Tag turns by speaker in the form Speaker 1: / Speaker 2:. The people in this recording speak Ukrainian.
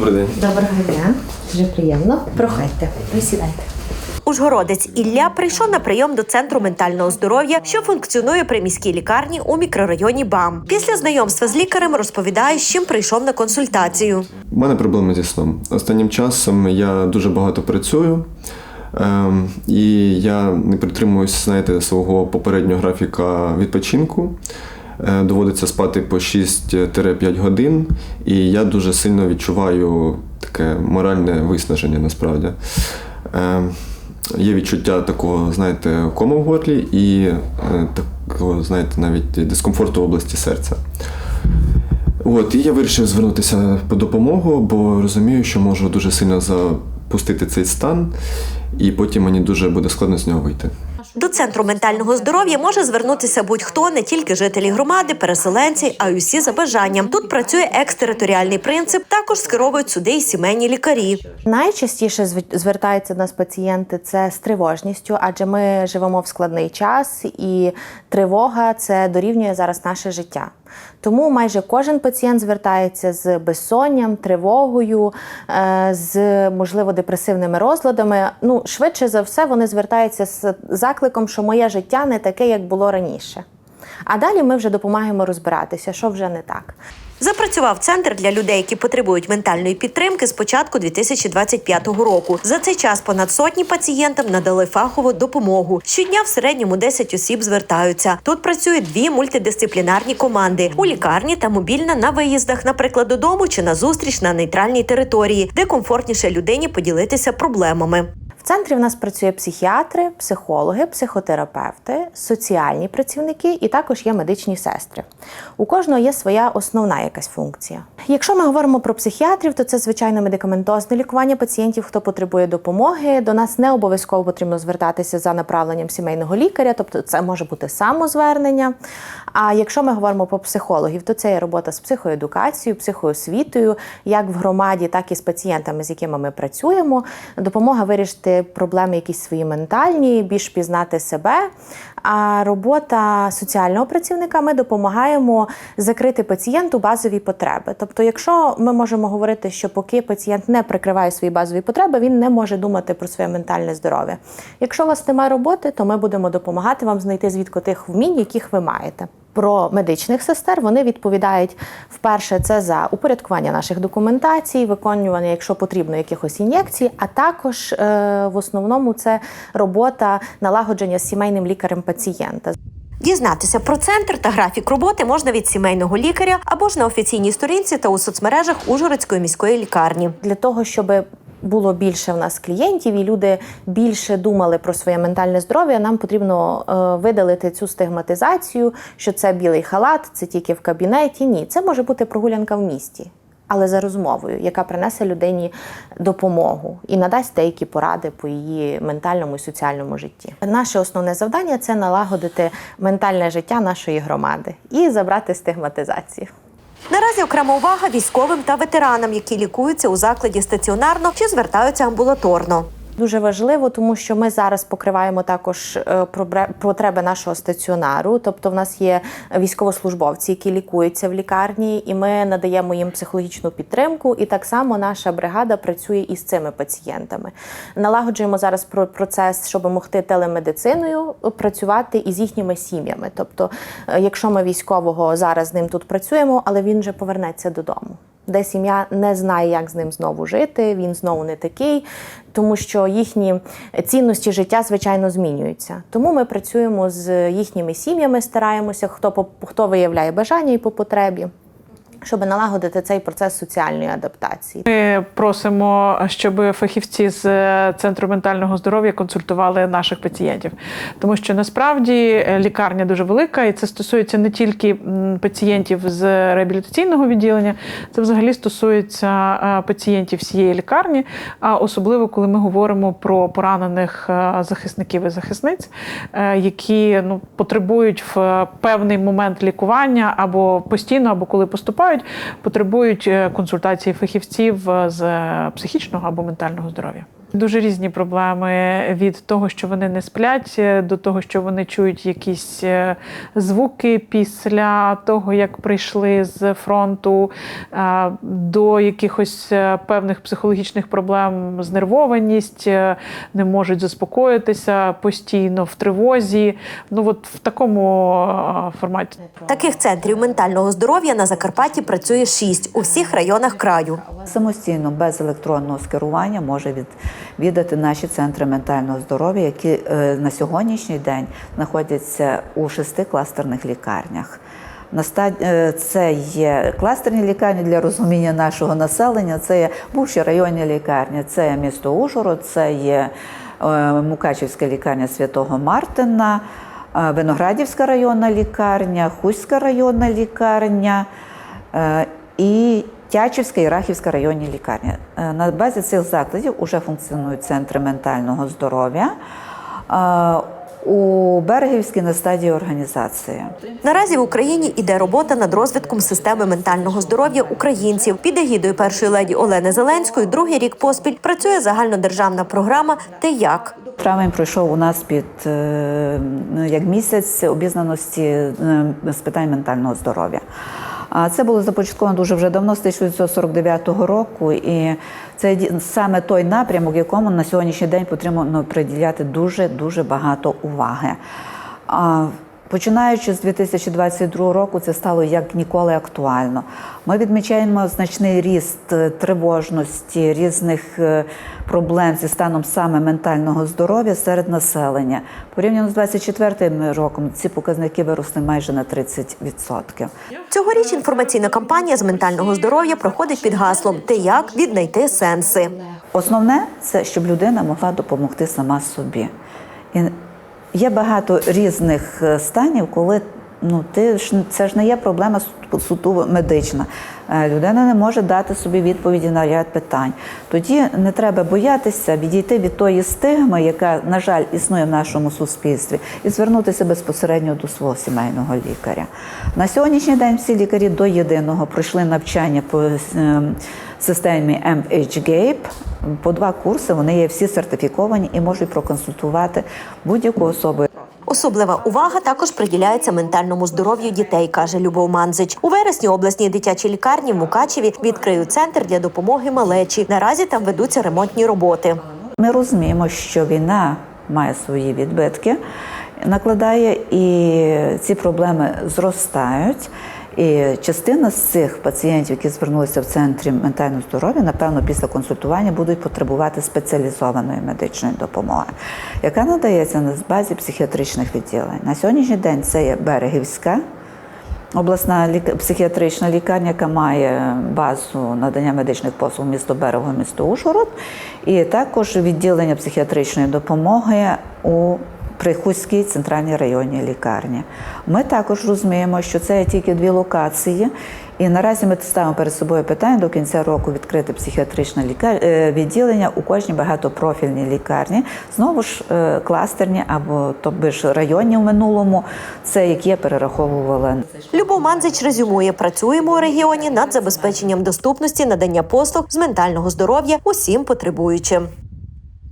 Speaker 1: Добрий день.
Speaker 2: Доброго дня, дуже приємно. Проходьте, присідайте.
Speaker 3: Ужгородець Ілля прийшов на прийом до центру ментального здоров'я, що функціонує при міській лікарні у мікрорайоні БАМ. Після знайомства з лікарем розповідає, з чим прийшов на консультацію.
Speaker 1: У мене проблеми зі сном. Останнім часом я дуже багато працюю. ем, І я не притримуюсь, знаєте, свого попереднього графіка відпочинку. Е, Доводиться спати по 6-5 годин, і я дуже сильно відчуваю таке моральне виснаження насправді. Ем, Є відчуття такого, знаєте, кома в горлі і е, такого, знаєте, навіть дискомфорту в області серця. От, і я вирішив звернутися по допомогу, бо розумію, що можу дуже сильно запустити цей стан, і потім мені дуже буде складно з нього вийти.
Speaker 3: До центру ментального здоров'я може звернутися будь-хто, не тільки жителі громади, переселенці, а й усі за бажанням. Тут працює екстериторіальний принцип. Також скеровують сюди й сімейні лікарі.
Speaker 2: Найчастіше зв- звертаються до нас пацієнти це з тривожністю, адже ми живемо в складний час, і тривога це дорівнює зараз наше життя. Тому майже кожен пацієнт звертається з безсонням, тривогою, е, з можливо депресивними розладами. Ну, швидше за все, вони звертаються з закликом, що моє життя не таке, як було раніше. А далі ми вже допомагаємо розбиратися, що вже не так.
Speaker 3: Запрацював центр для людей, які потребують ментальної підтримки з початку 2025 року. За цей час понад сотні пацієнтам надали фахову допомогу. Щодня в середньому 10 осіб звертаються. Тут працюють дві мультидисциплінарні команди у лікарні та мобільна на виїздах, наприклад, додому чи на зустріч на нейтральній території, де комфортніше людині поділитися проблемами.
Speaker 2: В центрі в нас працює психіатри, психологи, психотерапевти, соціальні працівники і також є медичні сестри. У кожного є своя основна якась функція. Якщо ми говоримо про психіатрів, то це звичайно медикаментозне лікування пацієнтів, хто потребує допомоги. До нас не обов'язково потрібно звертатися за направленням сімейного лікаря, тобто це може бути самозвернення. А якщо ми говоримо про психологів, то це є робота з психоедукацією, психоосвітою, як в громаді, так і з пацієнтами, з якими ми працюємо. Допомога вирішити проблеми якісь свої ментальні, більш пізнати себе. А робота соціального працівника ми допомагаємо закрити пацієнту базові потреби. Тобто, якщо ми можемо говорити, що поки пацієнт не прикриває свої базові потреби, він не може думати про своє ментальне здоров'я. Якщо у вас немає роботи, то ми будемо допомагати вам знайти звідки тих вмінь, яких ви маєте. Про медичних сестер вони відповідають вперше це за упорядкування наших документацій, виконування, якщо потрібно, якихось ін'єкцій, а також е, в основному це робота налагодження з сімейним лікарем пацієнта.
Speaker 3: Дізнатися про центр та графік роботи можна від сімейного лікаря або ж на офіційній сторінці та у соцмережах Ужгородської міської лікарні.
Speaker 2: Для того, щоб було більше в нас клієнтів і люди більше думали про своє ментальне здоров'я, нам потрібно е, видалити цю стигматизацію, що це білий халат, це тільки в кабінеті. Ні, це може бути прогулянка в місті. Але за розмовою, яка принесе людині допомогу і надасть деякі поради по її ментальному і соціальному житті. Наше основне завдання це налагодити ментальне життя нашої громади і забрати стигматизацію.
Speaker 3: Наразі окрема увага військовим та ветеранам, які лікуються у закладі стаціонарно чи звертаються амбулаторно.
Speaker 2: Дуже важливо, тому що ми зараз покриваємо також е, потреби нашого стаціонару. Тобто, в нас є військовослужбовці, які лікуються в лікарні, і ми надаємо їм психологічну підтримку. І так само наша бригада працює із цими пацієнтами. Налагоджуємо зараз про- процес, щоб могти телемедициною працювати із їхніми сім'ями. Тобто, е, якщо ми військового зараз з ним тут працюємо, але він вже повернеться додому де сім'я не знає, як з ним знову жити, він знову не такий, тому що їхні цінності життя, звичайно, змінюються. Тому ми працюємо з їхніми сім'ями, стараємося, хто хто виявляє бажання і по потребі. Щоб налагодити цей процес соціальної адаптації,
Speaker 4: Ми просимо, щоб фахівці з е, центру ментального здоров'я консультували наших пацієнтів, тому що насправді е, лікарня дуже велика, і це стосується не тільки пацієнтів з реабілітаційного відділення, це взагалі стосується е, пацієнтів всієї лікарні, а особливо коли ми говоримо про поранених захисників і захисниць, які ну потребують в певний момент лікування або постійно, або коли поступають, потребують е, консультації фахівців е, з е, психічного або ментального здоров'я. Дуже різні проблеми від того, що вони не сплять, е, до того, що вони чують якісь е, звуки після того, як прийшли з фронту, е, до якихось певних психологічних проблем, знервованість, не можуть заспокоїтися постійно в тривозі. Ну от в такому форматі.
Speaker 3: Таких центрів ментального здоров'я на Закарпатті працює шість у всіх районах краю.
Speaker 5: Самостійно без електронного скерування може від, віддати наші центри ментального здоров'я, які е, на сьогоднішній день знаходяться у шести кластерних лікарнях. Е, Це є кластерні лікарні для розуміння нашого населення, це є бувші районні лікарні, це є місто Ужгород, це є е, Мукачівська лікарня Святого Мартина, Виноградівська районна лікарня, Хуська районна лікарня. І Тячівська і Рахівська районні лікарні. Е, На базі цих закладів вже функціонують центри ментального здоров'я. Е, У Берегівській на стадії організації.
Speaker 3: Наразі в Україні іде робота над розвитком системи ментального здоров'я українців. Під егідою першої леді Олени Зеленської другий рік поспіль працює загальнодержавна програма Ти як.
Speaker 5: Травень пройшов у нас під е, як місяць обізнаності з питань ментального здоров'я. А це було започатковано дуже вже давно, з 1949 року, і це саме той напрямок, якому на сьогоднішній день потрібно приділяти дуже дуже багато уваги. Починаючи з 2022 року, це стало як ніколи актуально. Ми відмічаємо значний ріст е, тривожності, різних е, проблем зі станом саме ментального здоров'я серед населення. Порівняно з 2024 роком ці показники виросли майже на 30%.
Speaker 3: Цьогоріч інформаційна кампанія з ментального здоров'я проходить під гаслом Ти як віднайти сенси.
Speaker 5: Основне це щоб людина могла допомогти сама собі. І є багато різних е, станів, коли ну ти ж це ж не є проблема су- суто медична. Е, Людина не може дати собі відповіді на ряд питань. Тоді не треба боятися відійти від тої стигми, яка, на жаль, існує в нашому суспільстві, і звернутися безпосередньо до свого сімейного лікаря. На сьогоднішній день всі лікарі до єдиного пройшли навчання по е, системі MHGAPE. По два курси вони є всі сертифіковані і можуть проконсультувати будь-яку особу.
Speaker 3: Особлива увага також приділяється ментальному здоров'ю дітей, каже Любов Манзич. У вересні обласній дитячій лікарні в Мукачеві відкриють центр для допомоги малечі. Наразі там ведуться ремонтні роботи.
Speaker 5: Ми розуміємо, що війна має свої відбитки, накладає, і ці проблеми зростають. І частина з цих пацієнтів, які звернулися в центрі ментального здоров'я, напевно, після консультування будуть потребувати спеціалізованої медичної допомоги, яка надається на базі психіатричних відділень. На сьогоднішній день це є Берегівська Обласна ліка- психіатрична лікарня, яка має базу надання медичних послуг місто Берего, місто Ужгород, і також відділення психіатричної допомоги у Прихуській центральній районній лікарні. Ми також розуміємо, що це є тільки дві локації, і наразі ми ставимо перед собою питання до кінця року відкрити психіатричне е, відділення у кожній багатопрофільній лікарні. Знову ж е, кластерні або тобто ж районні в минулому, це як я перераховувала
Speaker 3: Любов Манзич резюмує: працюємо у регіоні над забезпеченням доступності надання послуг з ментального здоров'я усім потребуючим.